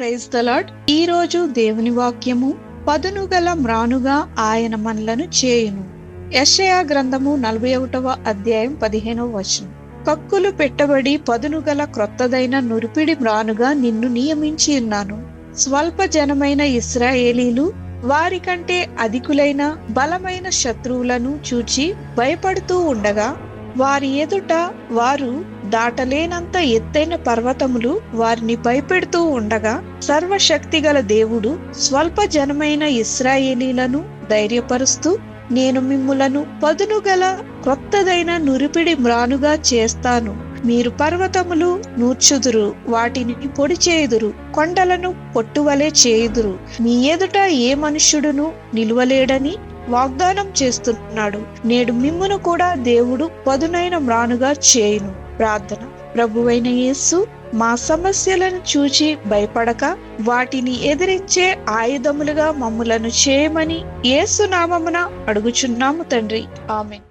Praise the ఈ రోజు దేవుని వాక్యము పదునుగల మ్రానుగా ఆయన మనలను చేయును. యషయా గ్రంథము నలభై ఒకటవ అధ్యాయం పదిహేనవ వచనం. కక్కులు పెట్టబడి పదునుగల క్రొత్తదైన నురిపిడి మ్రానుగా నిన్ను నియమించి ఉన్నాను. స్వల్ప జనమైన ఇస్రాయేలీలు వారికంటే అధికులైన బలమైన శత్రువులను చూచి భయపడుతూ ఉండగా వారి ఎదుట వారు దాటలేనంత ఎత్తైన పర్వతములు వారిని భయపెడుతూ ఉండగా సర్వశక్తిగల దేవుడు స్వల్ప జనమైన ఇస్రాయేలీలను ధైర్యపరుస్తూ నేను మిమ్ములను పదునుగల క్రొత్తదైన నురిపిడి మ్రానుగా చేస్తాను. మీరు పర్వతములు నూర్చుదురు వాటిని పొడి చేయుదురు కొండలను పొట్టువలే చేయుదురు. మీ ఎదుట ఏ మనుష్యుడును నిలువలేడని వాగ్దానం చేస్తున్నాడు. నేడు మిమ్మును కూడా దేవుడు పదునైన మ్రానుగా చేయును. ప్రార్థన. ప్రభువైన యేసు మా సమస్యలను చూచి భయపడక వాటిని ఎదిరించే ఆయుధములుగా మమ్ములను చేయమని యేసునామమున అడుగుచున్నాము తండ్రి. ఆమెన్.